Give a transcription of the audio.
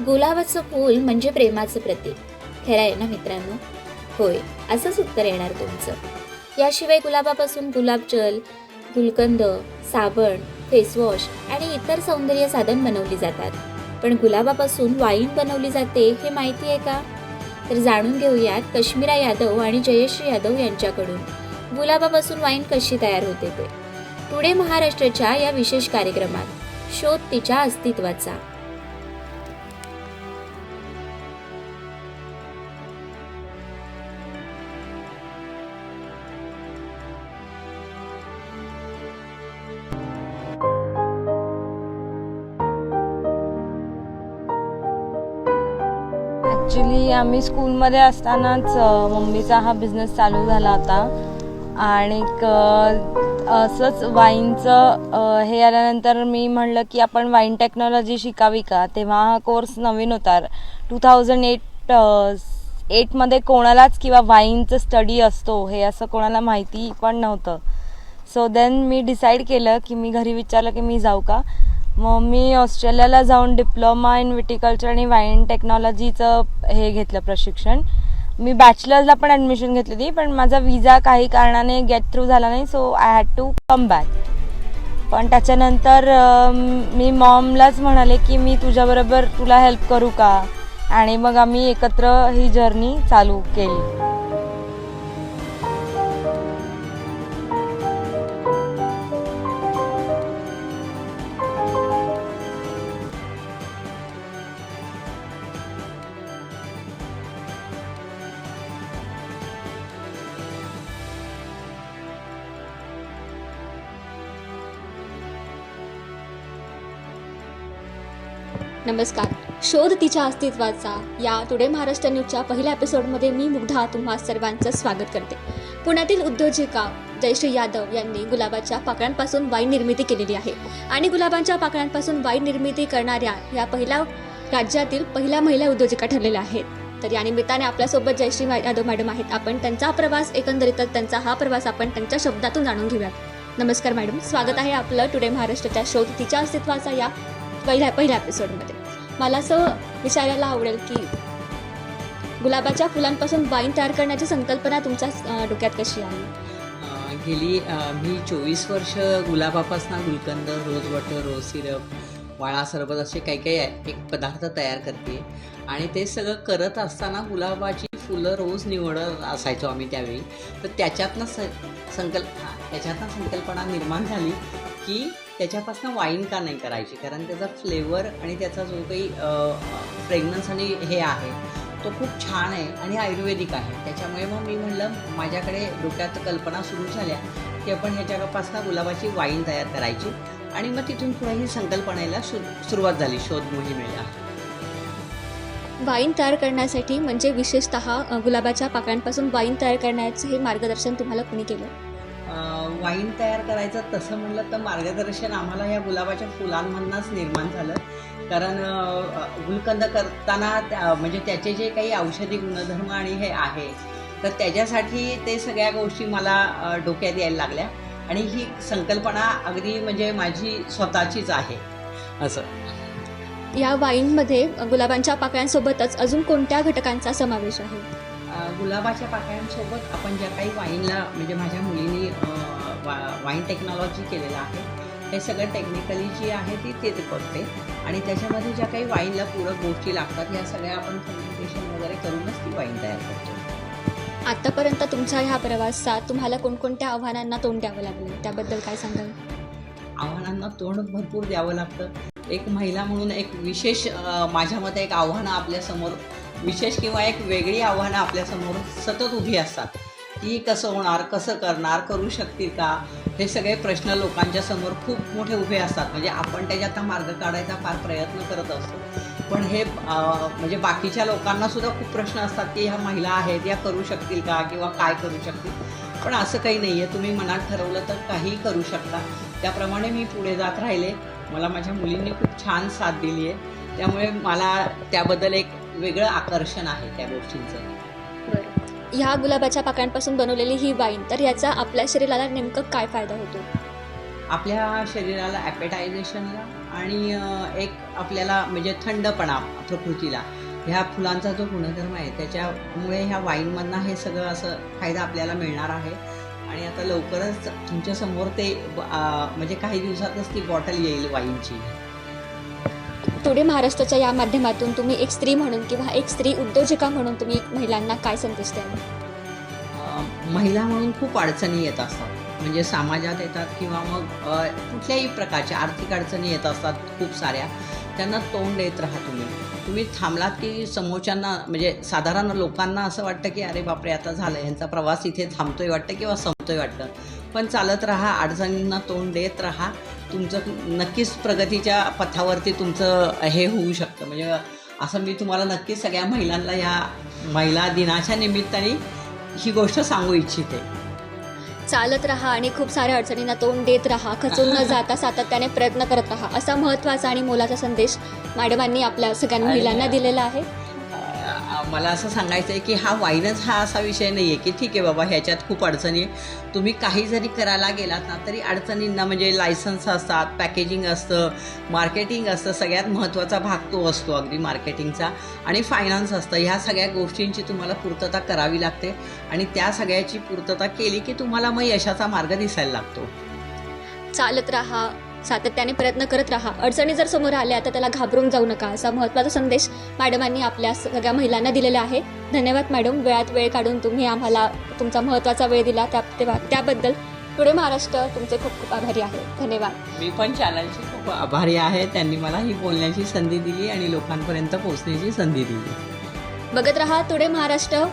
गुलाबाचं फूल म्हणजे प्रेमाचं प्रतीक. खरं आहे ना मित्रांनो? होय असंच उत्तर येणार तुमचं. याशिवाय गुलाबापासून गुलाबजल गुलकंद साबण फेसवॉश आणि इतर सौंदर्य साधन बनवली जातात. पण गुलाबापासून वाईन बनवली जाते हे माहिती आहे का? तर जाणून घेऊयात कश्मीरा यादव आणि जयश्री यादव यांच्याकडून. गुलाबापासून वाईन कशी तयार होते ते? टुडे महाराष्ट्राच्या या विशेष कार्यक्रमात शोध तिच्या अस्तित्वाचा. ॲक्च्युली आम्ही स्कूलमध्ये असतानाच मम्मीचा हा बिझनेस चालू झाला होता. आणि असंच वाईनचं हे आल्यानंतर मी म्हणलं की आपण वाईन टेक्नॉलॉजी शिकावी का? तेव्हा हा कोर्स नवीन होता. टू थाउजंड एट एटमध्ये कोणालाच किंवा वाईनचं स्टडी असतो हे असं कोणाला माहिती पण नव्हतं. सो देन मी डिसाईड केलं की मी घरी विचारलं की मी जाऊ का? मग मी ऑस्ट्रेलियाला जाऊन डिप्लोमा इन विटिकल्चर आणि वाईन टेक्नॉलॉजीचं हे घेतलं प्रशिक्षण. मी बॅचलर्सला पण ॲडमिशन घेतली पण माझा विजा काही कारणाने गेट थ्रू झाला नाही so I had to come back पण त्याच्यानंतर मी मॉमलाच म्हणाले की मी तुझ्याबरोबर तुला हेल्प करू का? आणि मग आम्ही एकत्र ही जर्नी चालू केली. नमस्कार. शोध तिच्या अस्तित्वाचा या टुडे महाराष्ट्र न्यूजच्या पहिल्या एपिसोडमध्ये मी मुग्धा तुम्हा सर्वांचं स्वागत करते. पुण्यातील उद्योजिका जयश्री यादव यांनी गुलाबाच्या पाकळ्यांपासून वाईन निर्मिती केलेली आहे आणि गुलाबांच्या पाकळ्यांपासून वाईन निर्मिती करणाऱ्या या पहिल्या राज्यातील पहिल्या महिला उद्योजिका ठरलेल्या आहेत. तर या निमित्ताने आपल्यासोबत जयश्री यादव मॅडम आहेत. आपण त्यांचा प्रवास एकंदरीतच त्यांचा हा प्रवास आपण त्यांच्या शब्दातून जाणून घेऊयात. नमस्कार मॅडम. स्वागत आहे आपलं टुडे महाराष्ट्राच्या शोध तिच्या अस्तित्वाचा या पहिल्या पहिल्या एपिसोडमध्ये मला असं विचारायला आवडेल की गुलाबाच्या फुलांपासून वाईन तयार करण्याची संकल्पना तुमच्या डोक्यात कशी आली गेली मी चोवीस वर्ष गुलाबापासून गुलकंद रोज वॉटर रोज सिरप वाळा सरबत असे काही काही एक पदार्थ तयार करते. आणि ते सगळं करत असताना गुलाबाची फुलं रोज निवडत असायचो आम्ही त्यावेळी. तर त्याच्यातनं स संकल्प त्याच्यातनं संकल्पना निर्माण झाली की त्याच्यापासून वाईन का नाही करायची? कारण त्याचा फ्लेवर आणि त्याचा जो काही फ्रेग्रन्स आणि हे आहे तो खूप छान आहे आणि आयुर्वेदिक आहे. त्याच्यामुळे मग मी म्हणलं माझ्याकडे डोक्यात कल्पना सुरू झाल्या की आपण ह्याच्यापासून गुलाबाची वाईन तयार करायची आणि मग तिथून पुढे ही संकल्पनेला सु सुरुवात झाली शोध मोहिमेला वाईन तयार करण्यासाठी म्हणजे विशेषतः गुलाबाच्या पाकळ्यांपासून वाईन तयार करण्याचं हे मार्गदर्शन तुम्हाला कुणी केलं? वाईन तयार करायचं तसं म्हणलं तर मार्गदर्शन आम्हाला या गुलाबाच्या फुलांमधनंच निर्माण झालं. कारण गुलकंद करताना त्या म्हणजे त्याचे जे काही औषधी गुणधर्म आणि हे आहे तर त्याच्यासाठी ते सगळ्या गोष्टी मला डोक्यात यायला लागल्या. आणि ही संकल्पना अगदी म्हणजे माझी स्वतःचीच आहे. असं. या वाईनमध्ये गुलाबांच्या पाकळ्यांसोबतच अजून कोणत्या घटकांचा समावेश आहे? गुलाबाच्या पाकळ्यांसोबत आपण ज्या काही वाईनला म्हणजे माझ्या मुलीने वा वाईन टेक्नॉलॉजी केलेलं आहे हे सगळं टेक्निकली जी आहे ती ते करते. आणि त्याच्यामध्ये ज्या काही वाईनला पूरक गोष्टी लागतात या सगळ्या आपण फर्मेंटेशन वगैरे करूनच ती वाईन तयार करतो. आतापर्यंत तुमच्या ह्या प्रवासात तुम्हाला कोणकोणत्या आव्हानांना तोंड द्यावं लागलं? त्याबद्दल काय सांगाल? आव्हानांना तोंड भरपूर द्यावं लागतं. एक महिला म्हणून एक विशेष अ, माझ्या मते एक आव्हानं आपल्यासमोर विशेष किंवा एक वेगळी आव्हानं आपल्यासमोर सतत उभी असतात. की कसं होणार कसं करणार करू शकतील का? हे सगळे प्रश्न लोकांच्या समोर खूप मोठे उभे असतात. म्हणजे आपण त्याच्यात मार्ग काढायचा फार प्रयत्न करत असतो. पण हे म्हणजे बाकीच्या लोकांना सुद्धा खूप प्रश्न असतात की ह्या महिला आहेत या करू शकतील का किंवा काय करू शकतील? पण असं काही नाही आहे तुम्ही मनात ठरवलं तर काहीही करू शकता. त्याप्रमाणे मी पुढे जात राहिले. मला माझ्या मुलींनी खूप छान साथ दिली आहे त्यामुळे मला त्याबद्दल एक वेगळं आकर्षण आहे त्या गोष्टींचं. ह्या गुलाबाच्या पाकळ्यांपासून बनवलेली ही वाईन तर याचा आपल्या शरीराला नेमकं काय फायदा होतो? आपल्या शरीराला ॲपेटायझेशनला आणि एक आपल्याला म्हणजे थंडपणा प्रकृतीला. ह्या फुलांचा जो गुणधर्म आहे त्याच्यामुळे ह्या वाईनमधनं हे सगळं असं फायदा आपल्याला मिळणार आहे. आणि आता लवकरच तुमच्यासमोर ते म्हणजे काही दिवसातच ती बॉटल येईल वाईनची. टुडे महाराष्ट्राच्या या माध्यमातून तुम्ही एक स्त्री म्हणून किंवा एक स्त्री उद्योजिका म्हणून तुम्ही महिलांना काय संदेश द्याल? महिला म्हणून खूप अडचणी येत असतात. म्हणजे समाजात येतात किंवा मग कुठल्याही प्रकारच्या आर्थिक अडचणी येत असतात खूप साऱ्या. त्यांना तोंड देत राहा तुम्ही. तुम्ही थांबलात की समोरच्यांना म्हणजे साधारण लोकांना असं वाटतं की अरे बापरे आता झालं यांचा प्रवास इथे थांबतोय वाटतं किंवा संपतोय वाटतं. पण चालत राहा अडचणींना तोंड देत राहा. तुमचं नक्कीच प्रगतीच्या पथावरती तुमचं हे होऊ शकतं. म्हणजे असं मी तुम्हाला नक्कीच सगळ्या महिलांना ह्या महिला दिनाच्या निमित्ताने ही गोष्ट सांगू इच्छिते. चालत राहा आणि खूप साऱ्या अडचणींना तोंड देत राहा. खचून न जाता सातत्याने प्रयत्न करत राहा. असा महत्त्वाचा आणि मोलाचा संदेश मॅडमांनी आपल्या सगळ्या महिलांना दिलेला आहे. मला असं सांगायचं आहे की हा वाईनच हा असा विषय नाही आहे की ठीक आहे बाबा ह्याच्यात खूप अडचणी आहे. तुम्ही काही जरी करायला गेलात ना तरी अडचणींना म्हणजे लायसन्स असतात पॅकेजिंग असतं मार्केटिंग असतं सगळ्यात महत्त्वाचा भाग तो असतो अगदी मार्केटिंगचा आणि फायनान्स असतं. ह्या सगळ्या गोष्टींची तुम्हाला पूर्तता करावी लागते. आणि त्या सगळ्याची पूर्तता केली की तुम्हाला मग यशाचा मार्ग दिसायला लागतो. चालत राहा. सातत्याने प्रयत्न करत राहा. अडचणी जर समोर आल्या तर त्याला घाबरून जाऊ नका. असा महत्त्वाचा संदेश मॅडमांनी आपल्या सगळ्या महिलांना दिलेला आहे. धन्यवाद मॅडम. वेळात वेळ काढून तुम्ही आम्हाला तुमचा महत्त्वाचा वेळ दिला. त्या तेव्हा त्याबद्दल पुढे महाराष्ट्र तुमचे खूप खूप आभारी आहे. धन्यवाद. मी पण चॅनलची खूप आभारी आहे. त्यांनी मला ही बोलण्याची संधी दिली आणि लोकांपर्यंत पोहोचण्याची संधी दिली. बघत रहा. टुडे महाराष्ट्र.